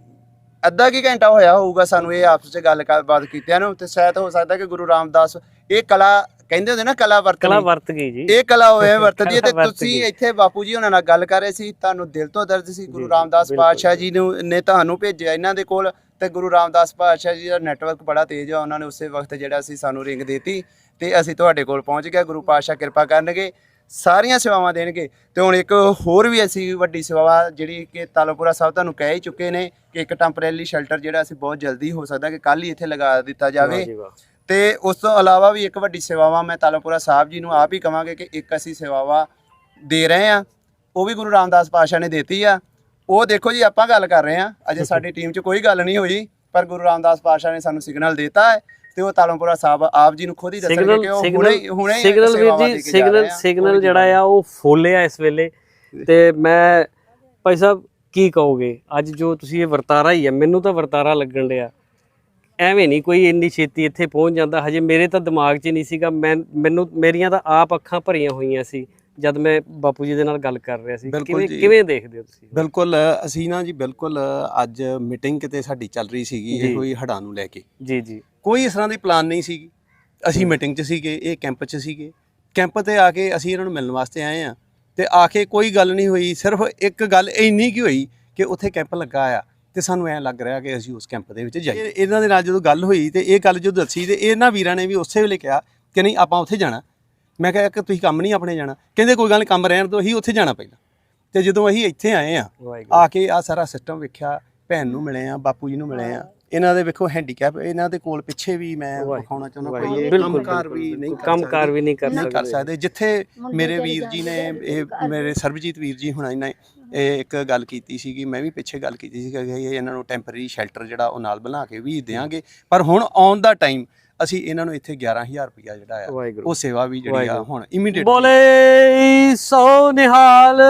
ਅੱਧਾ ਕੀ ਘੰਟਾ ਹੋਇਆ ਹੋਊਗਾ ਸਾਨੂੰ ਇਹ ਆਪਸ ਵਿੱਚ ਗੱਲ ਬਾਤ ਕੀਤਿਆਂ ਨੂੰ ਤੇ ਸ਼ਾਇਦ ਹੋ ਸਕਦਾ ਕਿ ਗੁਰੂ ਰਾਮਦਾਸ ਇਹ ਕਲਾ ਕਹਿੰਦੇ ਹੁੰਦੇ ਨਾ ਕਲਾ ਵਰਤਣੀ ਕਲਾ ਵਰਤ ਗਈ ਜੀ। ਇਹ ਕਲਾ ਹੋਏ ਵਰਤਦੀ ਹੈ ਤੇ ਵਰਤ ਤੁਸੀਂ। ਇੱਥੇ ਬਾਪੂ ਜੀ ਉਹਨਾਂ ਨਾਲ ਗੱਲ ਕਰ ਰਹੇ ਸੀ ਤੁਹਾਨੂੰ ਦਿਲ ਤੋਂ ਦਰਦ ਸੀ ਗੁਰੂ ਰਾਮਦਾਸ ਪਾਤਸ਼ਾਹ ਜੀ ਨੂੰ ਨੇ ਤੁਹਾਨੂੰ ਭੇਜਿਆ ਇਹਨਾਂ ਦੇ ਕੋਲ ਤੇ ਗੁਰੂ ਰਾਮਦਾਸ ਪਾਤਸ਼ਾਹ ਜੀ ਦਾ ਨੈਟਵਰਕ ਬੜਾ ਤੇਜ਼ ਆ ਉਹਨਾਂ ਨੇ ਉਸੇ ਵਕਤ ਜਿਹੜਾ ਸੀ ਸਾਨੂੰ ਰਿੰਗ ਦਿੱਤੀ ਤੇ ਅਸੀਂ ਤੁਹਾਡੇ ਕੋਲ ਪਹੁੰਚ ਗਏ ਗੁਰੂ ਪਾਤਸ਼ਾਹ ਕਿਰਪਾ ਕਰਨਗੇ ਸਾਰੀਆਂ ਸੇਵਾਵਾਂ ਦੇਣਗੇ। ਤੇ ਹੁਣ ਇੱਕ ਹੋਰ ਵੀ ਅਸੀਂ ਵੱਡੀ ਸੇਵਾ ਜਿਹੜੀ ਕਿ ਤਾਲੋਪੁਰਾ ਸਾਹਿਬ ਤੁਹਾਨੂੰ ਕਹਿ ਹੀ ਚੁੱਕੇ ਨੇ ਕਿ ਇੱਕ ਟੈਂਪਰੇਰੀ ਸ਼ੈਲਟਰ ਜਿਹੜਾ ਅਸੀਂ ਬਹੁਤ ਜਲਦੀ ਹੋ ਸਕਦਾ ਕਿ ਕੱਲ ਹੀ ਇੱਥੇ ਲਗਾ ਦਿੱਤਾ ਜਾਵੇ। ਤੇ ਉਸ ਤੋਂ ਇਲਾਵਾ ਵੀ ਇੱਕ ਵੱਡੀ ਸੇਵਾਵਾ ਮੈਂ ਤਾਲਾਪੁਰਾ ਸਾਹਿਬ ਜੀ ਨੂੰ ਆਪ ਹੀ ਕਵਾਂਗੇ ਕਿ ਇੱਕ ਅਸੀਂ ਸੇਵਾਵਾ ਦੇ ਰਹੇ ਆ ਉਹ ਵੀ ਗੁਰੂ ਰਾਮਦਾਸ ਪਾਤਸ਼ਾਹ ਨੇ ਦਿੱਤੀ ਆ। ਉਹ ਦੇਖੋ ਜੀ ਆਪਾਂ ਗੱਲ ਕਰ ਰਹੇ ਆ ਅਜੇ ਸਾਡੀ ਟੀਮ 'ਚ ਕੋਈ ਗੱਲ ਨਹੀਂ ਹੋਈ ਪਰ ਗੁਰੂ ਰਾਮਦਾਸ ਪਾਤਸ਼ਾਹ ਨੇ ਸਾਨੂੰ ਸਿਗਨਲ ਦਿੱਤਾ ਹੈ ਤੇ ਉਹ ਤਾਲਾਪੁਰਾ ਸਾਹਿਬ ਆਪ ਜੀ ਨੂੰ ਖੁਦ ਹੀ ਦੱਸਣਗੇ ਕਿ ਉਹ ਹੁਣੇ ਹੁਣੇ ਸਿਗਨਲ ਵੀਰ ਜੀ ਸਿਗਨਲ ਆ। ਸਿਗਨਲ ਜਿਹੜਾ ਆ ਉਹ ਫੋਲਿਆ ਇਸ ਵੇਲੇ। ਤੇ ਮੈਂ ਭਾਈ ਸਾਹਿਬ ਕੀ ਕਹੋਗੇ? ਅੱਜ ਜੋ ਤੁਸੀਂ ਇਹ ਵਰਤਾਰਾ ਹੀ ਹੈ ਮੈਨੂੰ ਤਾਂ ਵਰਤਾਰਾ ਲੱਗਣ ਡਿਆ। ਐਵੇਂ ਨਹੀਂ ਕੋਈ ਇੰਨੀ ਛੇਤੀ ਇੱਥੇ ਪਹੁੰਚ ਜਾਂਦਾ। ਹਜੇ ਮੇਰੇ ਤਾਂ ਦਿਮਾਗ 'ਚ ਨਹੀਂ ਸੀਗਾ। ਮੈਂ ਮੈਨੂੰ ਮੇਰੀਆਂ ਤਾਂ ਆਪ ਅੱਖਾਂ ਭਰੀਆਂ ਹੋਈਆਂ ਸੀ। ਜਦ ਮੈਂ ਬਾਪੂ ਜੀ ਦੇ ਨਾਲ ਗੱਲ ਕਰ ਰਿਹਾ ਸੀ ਕਿਵੇਂ। ਕਿਵੇਂ ਦੇਖਦੇ ਹੋ ਤੁਸੀਂ? ਬਿਲਕੁਲ ਅਸੀਂ ਨਾ ਜੀ ਬਿਲਕੁਲ ਅੱਜ ਮੀਟਿੰਗ ਕਿਤੇ ਸਾਡੀ ਚੱਲ ਰਹੀ ਸੀਗੀ। ਇਹ ਕੋਈ ਹੜਾਂ ਨੂੰ ਲੈ ਕੇ। ਜੀ ਜੀ। ਕੋਈ ਇਸ ਤਰ੍ਹਾਂ ਦੀ ਪਲਾਨ ਨਹੀਂ ਸੀਗੀ ਅਸੀਂ ਮੀਟਿੰਗ 'ਚ ਸੀਗੇ ਇਹ ਕੈਂਪ 'ਚ ਸੀਗੇ। ਕੈਂਪ ਤੇ ਆ ਕੇ ਅਸੀਂ ਇਹਨਾਂ ਨੂੰ ਮਿਲਣ ਵਾਸਤੇ ਆਏ ਆ ਤੇ ਆ ਕੇ ਕੋਈ ਗੱਲ ਨਹੀਂ ਹੋਈ। ਸਿਰਫ ਇੱਕ ਗੱਲ ਇੰਨੀ ਕੀ ਹੋਈ ਕਿ ਉੱਥੇ ਕੈਂਪ ਲੱਗਾ ਆ ਤੇ ਸਾਨੂੰ ਐਂ ਲੱਗ ਰਿਹਾ ਕਿ ਅਸੀਂ ਉਸ ਕੈਂਪ ਦੇ ਵਿੱਚ ਜਾਈਏ। ਇਹਨਾਂ ਦੇ ਨਾਲ ਜਦੋਂ ਗੱਲ ਹੋਈ ਤੇ ਇਹ ਗੱਲ ਜਦੋਂ ਦੱਸੀ ਤੇ ਇਹਨਾਂ ਵੀਰਾਂ ਨੇ ਵੀ ਉਸੇ ਵੇਲੇ ਕਿਹਾ ਕਿ ਨਹੀਂ ਆਪਾਂ ਉੱਥੇ ਜਾਣਾ। ਮੈਂ ਕਿਹਾ ਕਿ ਤੁਸੀਂ ਕੰਮ ਨਹੀਂ ਆਪਣੇ ਜਾਣਾ। ਕਹਿੰਦੇ ਕੋਈ ਗੱਲ ਨਹੀਂ ਕੰਮ ਰਹਿਣ ਤੋਂ ਅਸੀਂ ਉੱਥੇ ਜਾਣਾ ਪਹਿਲਾਂ। ਤੇ ਜਦੋਂ ਅਸੀਂ ਇੱਥੇ ਆਏ ਆ ਆ ਕੇ ਆ ਸਾਰਾ ਸਿਸਟਮ ਵੇਖਿਆ ਭੈਣ ਨੂੰ ਮਿਲੇ ਆ ਬਾਪੂ ਜੀ ਨੂੰ ਮਿਲੇ ਆ। ਇਹਨਾਂ ਦੇ ਵੇਖੋ ਹੈਂਡੀਕੈਪ ਇਹਨਾਂ ਦੇ ਕੋਲ ਪਿੱਛੇ ਵੀ ਮੈਂ ਵਿਖਾਉਣਾ ਚਾਹੁੰਦਾ ਕੋਈ ਬਿਲਕੁਲ, ਕੰਮਕਾਰ ਵੀ ਨਹੀਂ ਕਰ ਕੰਮਕਾਰ ਵੀ ਨਹੀਂ ਕਰ ਨਹੀਂ ਕਰ ਸਕਦੇ। ਜਿੱਥੇ ਮੇਰੇ ਵੀਰ ਜੀ ਨੇ ਇਹ ਮੇਰੇ ਸਰਬਜੀਤ ਵੀਰ ਜੀ ਹੁਣਾਂ ਨੇ ਇਹ ਇੱਕ ਗੱਲ ਕੀਤੀ ਸੀ ਕਿ ਮੈਂ ਵੀ ਪਿੱਛੇ ਗੱਲ ਕੀਤੀ ਸੀ ਕਿ ਇਹ ਇਹਨਾਂ ਨੂੰ ਟੈਂਪਰੇਰੀ ਸ਼ੈਲਟਰ ਜਿਹੜਾ ਉਹ ਨਾਲ ਬਣਾ ਕੇ ਵੀ ਦੇਾਂਗੇ। ਪਰ ਹੁਣ ਔਨ ਦਾ ਟਾਈਮ ਅਸੀਂ ਇਹਨਾਂ ਨੂੰ ਇੱਥੇ 11000 ਰੁਪਇਆ ਜਿਹੜਾ ਆ ਵਾਹਿਗੁਰੂ। ਉਹ ਸੇਵਾ ਵੀ ਜਿਹੜੀ ਆ ਵਾਹਿਗੁਰੂ। ਹੁਣ ਇਮੀਡੀਏਟ ਬੋਲੇ ਸੋ ਨਿਹਾਲ।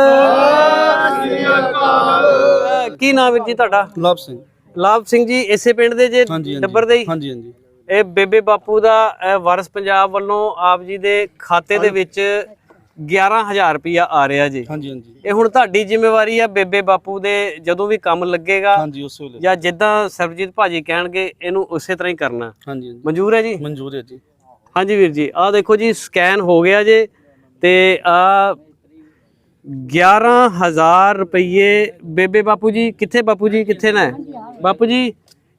ਕੀ ਨਾਮ ਵੀਰ ਜੀ ਤੁਹਾਡਾ? ਗੁਲਾਬ ਸਿੰਘ। ਲਾਭ ਸਿੰਘ ਜੀ ਇਸੇ ਪਿੰਡ ਦੇ ਜੇ? ਡੱਬਰ ਦੇ ਹੀ? ਹਾਂਜੀ ਹਾਂਜੀ। ਇਹ ਬੇਬੇ ਬਾਪੂ ਦਾ ਇਹ ਵਾਰਸ ਪੰਜਾਬ ਵੱਲੋਂ ਆਪ ਜੀ ਦੇ ਖਾਤੇ ਦੇ ਵਿੱਚ 11000 ਰੁਪਇਆ ਆ ਰਿਹਾ ਜੀ। ਹਾਂਜੀ ਹਾਂਜੀ। ਇਹ ਹੁਣ ਤੁਹਾਡੀ ਜ਼ਿੰਮੇਵਾਰੀ ਆ ਬੇਬੇ ਬਾਪੂ ਦੇ ਜਦੋਂ ਵੀ ਕੰਮ ਲੱਗੇਗਾ ਹਾਂਜੀ ਉਸ ਵੇਲੇ। ਜਾਂ ਜਿੱਦਾਂ ਸਰਬਜੀਤ ਭਾਜੀ ਕਹਿਣਗੇ ਇਹਨੂੰ ਉਸੇ ਤਰ੍ਹਾਂ ਹੀ ਕਰਨਾ। ਹਾਂਜੀ ਹਾਂਜੀ। ਮਨਜ਼ੂਰ ਹੈ ਜੀ? ਮਨਜ਼ੂਰ ਹੈ ਜੀ। ਹਾਂਜੀ ਵੀਰ ਜੀ ਆਹ ਦੇਖੋ ਜੀ ਸਕੈਨ ਹੋ ਗਿਆ ਜੇ ਤੇ ਆ 11000 ਰੁਪਏ ਬੇਬੇ ਬਾਪੂ ਜੀ ਕਿੱਥੇ ਬਾਪੂ ਜੀ ਕਿੱਥੇ ਨੇ? ਬਾਪੂ ਜੀ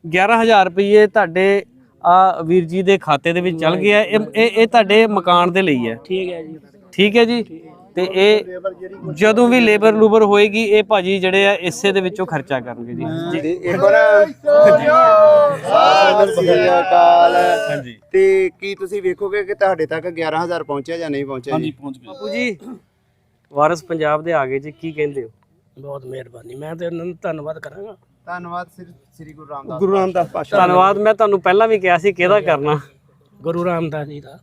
11000 ਰੁਪਏ ਤੁਹਾਡੇ ਆ ਵੀਰ ਜੀ ਦੇ ਖਾਤੇ ਦੇ ਵਿੱਚ ਚਲ ਗਿਆ। ਇਹ ਇਹ ਇਹ ਤੁਹਾਡੇ ਮਕਾਨ ਦੇ ਲਈ ਹੈ। ਠੀਕ ਹੈ ਜੀ। ਠੀਕ ਹੈ ਜੀ? ਤੇ ਇਹ ਜਦੋਂ ਵੀ ਲੇਬਰ ਲੂਬਰ ਹੋਏਗੀ ਇਹ ਭਾਜੀ ਜਿਹੜੇ ਆ ਇਸੇ ਦੇ ਵਿੱਚੋਂ ਖਰਚਾ ਕਰਨਗੇ ਜੀ। ਜੀ। ਤੇ ਇੱਕ ਵਾਰ ਸਤਿ ਸ੍ਰੀ ਅਕਾਲ। ਹਾਂਜੀ। ਤੇ ਕੀ ਤੁਸੀਂ ਵੇਖੋਗੇ ਕਿ ਤੁਹਾਡੇ ਤੱਕ 11000 ਪਹੁੰਚਿਆ ਜਾਂ ਨਹੀਂ ਪਹੁੰਚਿਆ ਹਾਂਜੀ ਪਹੁੰਚ ਬਾਪੂ ਜੀ ਵਾਰਸ ਪੰਜਾਬ ਦੇ ਆਗੇ ਜੀ ਕੀ ਕਹਿੰਦੇ ਹੋ? ਬਹੁਤ ਮਿਹਰਬਾਨੀ। ਮੈਂ ਤੇ ਉਹਨਾਂ ਦਾ ਧੰਨਵਾਦ ਕਰਾਂਗਾ। ਧੰਨਵਾਦ ਸ੍ਰੀ ਸ੍ਰੀ ਗੁਰੂ ਰਾਮਦਾਸ ਗੁਰੂ ਰਾਮਦਾਸ ਪਾਸ਼ਾ ਧੰਨਵਾਦ। ਮੈਂ ਤੁਹਾਨੂੰ ਪਹਿਲਾਂ ਵੀ ਕਿਹਾ ਸੀ ਕਿਹਦਾ ਕਰਨਾ? ਗੁਰੂ ਰਾਮਦਾਸ ਜੀ ਦਾ।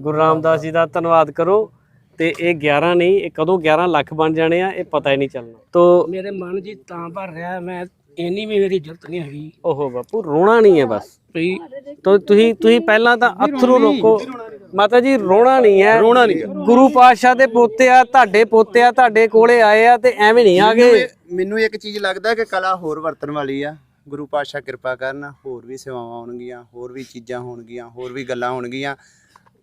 ਗੁਰੂ ਰਾਮਦਾਸ ਜੀ ਦਾ ਧੰਨਵਾਦ ਕਰੋ। ਤੇ ਇਹ 11 ਨਹੀਂ ਇਹ ਕਦੋਂ 11 ਲੱਖ ਬਣ ਜਾਣੇ ਆ ਇਹ ਪਤਾ ਹੀ ਨਹੀਂ ਚੱਲਣਾ। ਤੋ ਮੇਰੇ ਮਨ ਜੀ ਤਾਂ ਭਰ ਰਿਹਾ ਮੈਂ ਇੰਨੀ ਵੀ ਮੇਰੀ ਜ਼ਰੂਰਤ ਨਹੀਂ ਹੈਗੀ। ਓਹੋ ਬਾਪੂ ਰੋਣਾ ਨਹੀਂ ਹੈ ਬਸ। ਵੀ ਤੋ ਤੁਸੀਂ ਤੁਸੀਂ ਪਹਿਲਾਂ ਤਾਂ ਅਥਰੂ ਰੋਕੋ। ਮਾਤਾ ਜੀ ਰੋਣਾ ਨਹੀਂ ਹੈ। ਰੋਣਾ ਨਹੀਂ ਗੁਰੂ ਪਾਤਸ਼ਾਹ ਦੇ ਪੋਤੇ ਆ ਤੁਹਾਡੇ ਪੋਤੇ ਆ ਤੁਹਾਡੇ ਕੋਲੇ ਆਏ ਆ ਤੇ ਐਵੇਂ ਨਹੀਂ ਆ ਗਏ। ਮੈਨੂੰ- ਇੱਕ ਚੀਜ਼ ਲੱਗਦਾ ਕਿ ਕਲਾ ਹੋਰ ਵਰਤਣ ਵਾਲੀ ਆ। ਗੁਰੂ ਪਾਤਸ਼ਾਹ ਕਿਰਪਾ ਕਰਨ ਹੋਰ ਵੀ ਸੇਵਾਵਾਂ ਹੋਣਗੀਆਂ ਹੋਰ ਵੀ ਚੀਜ਼ਾਂ ਹੋਣਗੀਆਂ ਹੋਰ ਵੀ ਗੱਲਾਂ ਹੋਣਗੀਆਂ।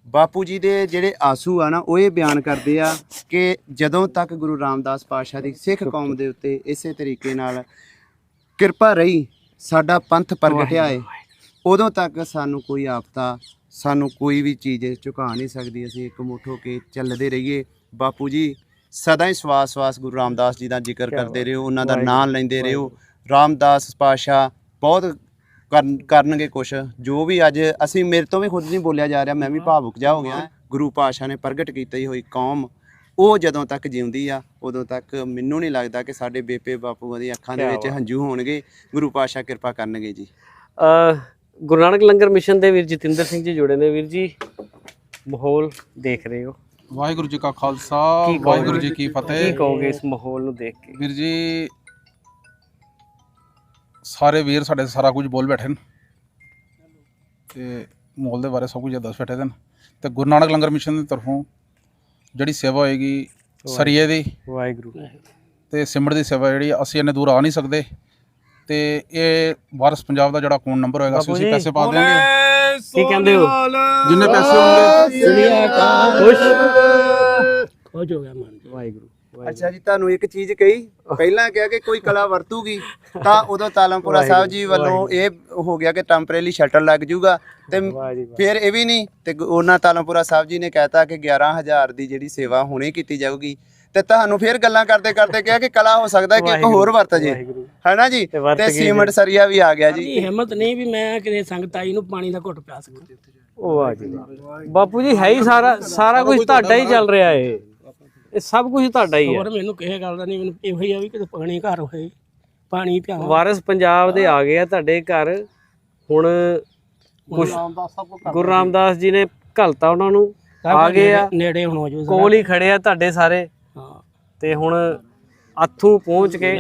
ਬਾਪੂ ਜੀ ਦੇ ਜਿਹੜੇ ਆਸੂ ਆ ਨਾ ਉਹ ਇਹ ਬਿਆਨ ਕਰਦੇ ਆ ਕਿ ਜਦੋਂ ਤੱਕ ਗੁਰੂ ਰਾਮਦਾਸ ਪਾਤਸ਼ਾਹ ਦੀ ਸਿੱਖ ਕੌਮ ਦੇ ਉੱਤੇ ਇਸੇ ਤਰੀਕੇ ਨਾਲ ਕਿਰਪਾ ਰਹੀ ਸਾਡਾ ਪੰਥ ਪ੍ਰਗਟਿਆ ਏ ਉਦੋਂ ਤੱਕ ਸਾਨੂੰ ਕੋਈ ਆਫਤਾ ਸਾਨੂੰ ਕੋਈ ਵੀ ਚੀਜ਼ ਝੁਕਾ ਨਹੀਂ ਸਕਦੀ ਅਸੀਂ ਇੱਕ ਮੁੱਠ ਹੋ ਕੇ ਚੱਲਦੇ ਰਹੀਏ। ਬਾਪੂ ਜੀ ਸਦਾ ਹੀ ਸਵਾਸ ਸਵਾਸ ਗੁਰੂ ਰਾਮਦਾਸ ਜੀ ਦਾ ਜ਼ਿਕਰ ਕਰਦੇ ਰਹੋ ਉਹਨਾਂ ਦਾ ਨਾਮ ਲੈਂਦੇ ਰਹੋ। ਰਾਮਦਾਸ ਪਾਸ਼ਾ ਬਹੁਤ ਕਰਨ- ਕਰਨਗੇ ਕੁਛ। ਜੋ ਵੀ ਅੱਜ ਅਸੀਂ ਮੇਰੇ ਤੋਂ ਵੀ ਖੁਦ ਨਹੀਂ ਬੋਲਿਆ ਜਾ ਰਿਹਾ ਮੈਂ ਵੀ ਭਾਵੁਕ ਜਾ ਹੋ ਗਿਆ। ਗੁਰੂ ਪਾਸ਼ਾ ਨੇ ਪ੍ਰਗਟ ਕੀਤੀ ਹੋਈ ਕੌਮ ਉਹ ਜਦੋਂ ਤੱਕ ਜਿਉਂਦੀ ਆ ਉਦੋਂ ਤੱਕ ਮੈਨੂੰ ਨਹੀਂ ਲੱਗਦਾ ਕਿ ਸਾਡੇ ਬੇਪੇ ਬਾਪੂਆਂ ਦੀ ਅੱਖਾਂ ਦੇ ਕਿਆ ਵਿੱਚ ਬਾਤ। ਹੰਝੂ ਹੋਣਗੇ। ਗੁਰੂ ਪਾਸ਼ਾ ਕਿਰਪਾ ਕਰਨਗੇ ਜੀ। ਅ, ਗੁਰੂ ਨਾਨਕ ਲੰਗਰ ਮਿਸ਼ਨ ਦੇ ਵੀਰ ਜਤਿੰਦਰ ਸਿੰਘ ਜੀ ਜੁੜੇ ਨੇ। ਵੀਰ ਜੀ ਮਾਹੌਲ ਦੇਖ ਰਹੇ ਹੋ। ਵਾਹਿਗੁਰੂ ਜੀ ਕਾ ਖਾਲਸਾ ਕੀ ਕਹੋਗੇ? ਵਾਹਿਗੁਰੂ ਜੀ ਕੀ ਕੀ ਫਤਿਹ ਕਹੋਗੇ ਇਸ ਮਾਹੌਲ ਨੂੰ ਦੇਖ ਕੇ? ਵੀਰ ਜੀ ਸਾਰੇ ਵੀਰ ਸਾਡੇ ਸਾਰਾ ਕੁਝ ਬੋਲ ਬੈਠੇ ਨੇ। ਤੇ ਮਾਹੌਲ ਦੇ ਬਾਰੇ ਸਭ ਕੁਝ ਦੱਸ ਬੈਠੇ ਨੇ ਤੇ ਗੁਰੂ ਨਾਨਕ ਲੰਗਰ ਮਿਸ਼ਨ ਦੀ ਤਰਫੋਂ ਜਿਹੜੀ ਸੇਵਾ ਹੋਏਗੀ ਸਰੀਏ ਦੀ। ਵਾਹਿਗੁਰੂ। ਤੇ ਸਿਮਰ ਦੀ ਸੇਵਾ ਜਿਹੜੀ ਅਸੀਂ ਇੰਨੇ ਦੂਰ ਆ ਨਹੀਂ ਸਕਦੇ। ਤੇ ਇਹ ਵਾਰਸ ਪੰਜਾਬ ਦਾ ਜਿਹੜਾ ਅਕਾਊਂਟ ਨੰਬਰ ਹੋਏਗਾ ਅਸੀਂ। ਪੈਸੇ ਪਾ ਦਿਆਂਗੇ ਕੀ ਕਹਿੰਦੇ ਹੋ? ਜਿੰਨੇ ਪੈਸੇ ਹੋਣਗੇ। ਖੁਸ਼? ਖੁਸ਼ ਹੋ ਗਿਆ ਮਨ ਵਾਹਿਗੁਰੂ। ਅੱਛਾ ਜੀ ਤੁਹਾਨੂੰ ਇੱਕ ਚੀਜ਼ ਕਹੀ ਪਹਿਲਾਂ ਕਿਹਾ ਕਿ ਕੋਈ ਕਲਾ ਵਰਤੂਗੀ ਤਾਂ ਉਦੋਂ ਤਾਲਮਪੁਰਾ ਸਾਹਿਬ ਜੀ ਵੱਲੋਂ ਇਹ ਹੋ ਗਿਆ ਕਿ ਟੈਂਪਰੇਰੀ ਸ਼ਟਰ ਲੱਗ ਜੂਗਾ ਤੇ। ਫਿਰ ਇਹ ਵੀ ਨਹੀਂ ਤੇ ਉਹਨਾਂ ਤਾਲਮਪੁਰਾ ਸਾਹਿਬ ਜੀ ਨੇ ਕਹਿਤਾ ਕਿ 11000 ਦੀ ਜਿਹੜੀ ਸੇਵਾ ਹੁਣੇ ਕੀਤੀ ਜਾਊਗੀ। ਤੇ ਤੁਹਾਨੂੰ ਫਿਰ ਗੱਲਾਂ ਕਰਦੇ ਕਰਦੇ ਕਿਹਾ ਕਿ ਕਲਾ ਹੋ ਸਕਦਾ ਕਿ ਇੱਕ ਹੋਰ ਵਰਤ ਜੇ। ਹੈਨਾ ਜੀ? ਤੇ ਸੀਮੈਂਟ ਸਰੀਆ ਵੀ ਆ ਗਿਆ ਜੀ। ਜੀ ਹਿੰਮਤ ਨਹੀਂ ਵੀ ਮੈਂ ਕਿਤੇ ਸੰਗਤ ਆਈ ਨੂੰ ਪਾਣੀ ਦਾ ਘੁੱਟ ਪਿਆ ਸਕਾਂ। ਉਹ ਵਾਹ ਜੀ। ਬਾਪੂ ਜੀ ਹੈ ਹੀ ਸਾਰਾ ਸਾਰਾ ਕੁਝ ਤੁਹਾਡਾ ਹੀ ਚੱਲ ਰਿਹਾ ਏ। ਇਹ ਸਭ ਕੁਝ ਤੁਹਾਡਾ ਹੀ ਹੈ। ਹੋਰ ਮੈਨੂੰ ਕਿਸੇ ਗੱਲ ਦਾ ਨਹੀਂ ਮੈਨੂੰ ਇਹੋ ਹੀ ਆ ਵੀ ਕਿਤੇ ਪਾਣੀ ਘਰ ਹੋਏ ਪਾਣੀ ਪਿਆ ਵਾਰਿਸ ਪੰਜਾਬ ਦੇ ਆ ਗਏ ਆ ਤੁਹਾਡੇ ਘਰ। ਹੁਣ ਗੁਰੂ ਰਾਮਦਾਸ ਜੀ ਨੇ ਘਲਤਾ ਉਹਨਾਂ ਨੂੰ ਆ ਗਏ ਆ। ਨੇੜੇ ਹੁਣ ਹੋ ਜਾਊ। ਕੋਲ ਹੀ ਖੜੇ ਆ ਤੁਹਾਡੇ ਸਾਰੇ। ਤੇ ਹੁਣ ਅੱਥੂ ਪਹੁੰਚ ਕੇ।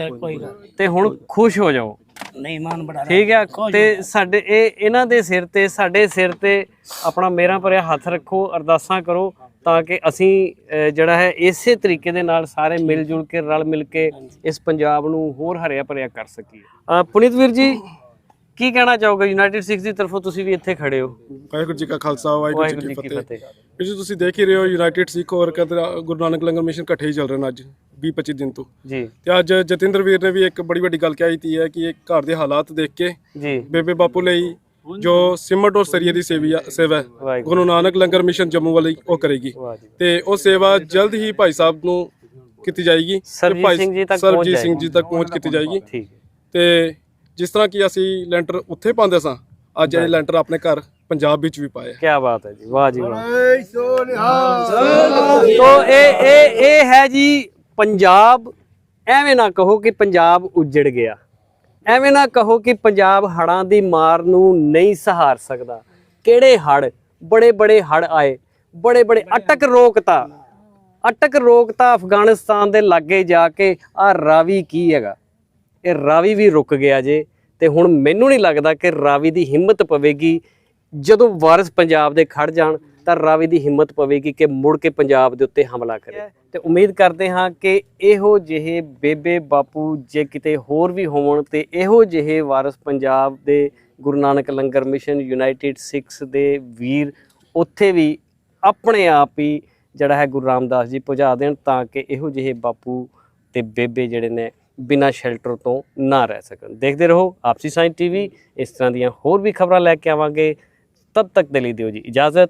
ਤੇ ਹੁਣ ਖੁਸ਼ ਹੋ ਜਾਓ। ਨਹੀਂ ਮਾਨ ਬੜਾ ਠੀਕ ਆ ਤੇ ਸਾਡੇ ਇਹ ਇਹਨਾਂ ਦੇ ਸਿਰ ਤੇ ਸਾਡੇ ਸਿਰ ਤੇ ਆਪਣਾ ਮੇਰਾ ਭਰਿਆ ਹੱਥ ਰੱਖੋ ਅਰਦਾਸਾਂ ਕਰੋ। ਤਾਂ ਕਿ ਅਸੀਂ ਜਿਹੜਾ ਹੈ ਇਸੇ ਤਰੀਕੇ ਦੇ ਨਾਲ ਸਾਰੇ ਮਿਲ ਜੁਲ ਕੇ ਰਲ ਮਿਲ ਕੇ ਇਸ ਪੰਜਾਬ ਨੂੰ ਹੋਰ ਹਰਿਆ ਭਰਿਆ ਕਰ ਸਕੀਏ। ਪੁਨੀਤ ਵੀਰ ਜੀ ਕੀ ਕਹਿਣਾ ਚਾਹੋਗੇ? ਯੂਨਾਈਟਿਡ ਸਿੱਖ ਦੀ ਤਰਫੋਂ ਤੁਸੀਂ ਵੀ ਇੱਥੇ ਖੜੇ ਹੋ। ਵਾਹਿਗੁਰੂ ਜੀ ਕਾ ਖਾਲਸਾ ਵਾਹਿਗੁਰੂ ਵਾਹਿਗੁਰੂ ਜੀ ਕੀ ਫਤਿਹ। ਜੀ ਤੁਸੀਂ ਦੇਖ ਹੀ ਰਹੇ ਹੋ ਯੂਨਾਈਟਿਡ ਸਿੱਖ ਔਰ ਕਦਰ ਗੁਰੂ ਨਾਨਕ ਲੰਗਰ ਮਿਸ਼ਨ ਇਕੱਠੇ ਹੀ ਚੱਲ ਰਹੇ ਨੇ ਅੱਜ 20 25 ਦਿਨ ਤੋਂ। ਜੀ। ਤੇ ਅੱਜ ਜਤਿੰਦਰ ਵੀਰ ਨੇ ਵੀ ਇੱਕ ਬੜੀ ਵੱਡੀ ਗੱਲ ਕਹੀ ਤੀ ਹੈ ਕਿ ਇਹ ਘਰ ਦੇ ਹਾਲਾਤ ਦੇਖ ਕੇ ਜੀ। ਬੇਬੇ ਬਾਪੂ ਲਈ ਜੋ ਸਿਮਟ ਔਰ ਸਰੀਏ ਦੀ ਸੇਵੀ ਸੇਵਾ ਹੈ, ਗੁਰੂ ਨਾਨਕ ਲੰਗਰ ਮਿਸ਼ਨ ਜੰਮੂ ਵਾਲੀ ਉਹ ਕਰੇਗੀ। ਤੇ ਉਹ ਸੇਵਾ ਜਲਦ ਹੀ ਭਾਈ ਸਾਹਿਬ ਨੂੰ ਕੀਤੀ ਜਾਏਗੀ ਤੇ ਸਰਬਜੀਤ ਭਾਈ ਸਿੰਘ ਜੀ ਤੱਕ ਪਹੁੰਚ ਸਰਬਜੀਤ ਸਿੰਘ। ਜੀ ਤੱਕ ਪਹੁੰਚ ਕੀਤੀ ਜਾਏਗੀ। ਠੀਕ ਹੈ। ਤੇ ਜਿਸ ਤਰ੍ਹਾਂ ਕਿ ਅਸੀਂ ਲੈਂਟਰ ਉੱਥੇ ਪਾਉਂਦੇ ਸਾਂ ਅੱਜ ਇਹ ਲੈਂਟਰ ਆਪਣੇ ਘਰ ਪੰਜਾਬ ਵਿੱਚ ਵੀ ਪਾਇਆ। ਕੀ ਬਾਤ ਹੈ ਜੀ ਵਾਹ ਜੀ ਵਾਹ। ਤੋ ਇਹ ਇਹ ਇਹ ਹੈ ਜੀ ਪੰਜਾਬ ਐਵੇਂ ਨਾ ਕਹੋ ਕਿ ਪੰਜਾਬ ਉਜੜ ਗਿਆ। ਐਵੇਂ ਨਾ ਕਹੋ ਕਿ ਪੰਜਾਬ ਹੜਾਂ ਦੀ ਮਾਰ ਨੂੰ ਨਹੀਂ ਸਹਾਰ ਸਕਦਾ। ਕਿਹੜੇ ਹੜ ਬੜੇ ਬੜੇ ਹੜ ਆਏ। ਬੜੇ ਬੜੇ ਅਟਕ ਰੋਕਤਾ। ਅਟਕ ਰੋਕਤਾ ਅਫਗਾਨਿਸਤਾਨ ਦੇ ਲਾਗੇ ਜਾ ਕੇ। ਆ ਰਾਵੀ ਕੀ ਹੈਗਾ? ਇਹ ਰਾਵੀ ਵੀ ਰੁਕ ਗਿਆ ਜੇ। ਤੇ ਹੁਣ ਮੈਨੂੰ ਨਹੀਂ ਲੱਗਦਾ ਕਿ ਰਾਵੀ ਦੀ ਹਿੰਮਤ ਪਵੇਗੀ ਜਦੋਂ ਵਾਰਿਸ ਪੰਜਾਬ ਦੇ ਖੜ ਜਾਣ। ਤਾਂ ਰਾਵੀ ਦੀ ਹਿੰਮਤ ਪਵੇਗੀ ਕਿ ਮੁੜ ਕੇ ਪੰਜਾਬ ਦੇ ਉੱਤੇ ਹਮਲਾ ਕਰੇ। ਤੇ ਉਮੀਦ ਕਰਦੇ ਹਾਂ ਕਿ ਇਹੋ ਜਿਹੇ ਬੇਬੇ ਬਾਪੂ ਜੇ ਕਿਤੇ ਹੋਰ ਵੀ ਹੋਣ ਤੇ ਇਹੋ ਜਿਹੇ ਵਾਰਿਸ ਪੰਜਾਬ ਦੇ ਗੁਰੂ ਨਾਨਕ ਲੰਗਰ ਮਿਸ਼ਨ ਯੂਨਾਈਟਿਡ ਸਿੱਖਸ ਦੇ ਵੀਰ ਉੱਥੇ ਵੀ ਆਪਣੇ ਆਪ ਹੀ ਜਿਹੜਾ ਹੈ ਗੁਰੂ ਰਾਮਦਾਸ ਜੀ ਪਹੁੰਚਾ ਦੇਣ ਤਾਂ ਕਿ ਇਹੋ ਜਿਹੇ ਬਾਪੂ ਤੇ ਬੇਬੇ ਜਿਹੜੇ ਨੇ ਬਿਨਾਂ ਸ਼ੈਲਟਰ ਤੋਂ ਨਾ ਰਹਿ ਸਕਣ। ਦੇਖਦੇ ਰਹੋ ਆਪਸੀ ਸਾਇੰਸ ਟੀਵੀ, ਇਸ ਤਰ੍ਹਾਂ ਦੀਆਂ ਹੋਰ ਵੀ ਖਬਰਾਂ ਲੈ ਕੇ ਆਵਾਂਗੇ। ਤਦ ਤੱਕ ਦੇ ਲਈ ਦਿਓ ਜੀ ਇਜਾਜ਼ਤ।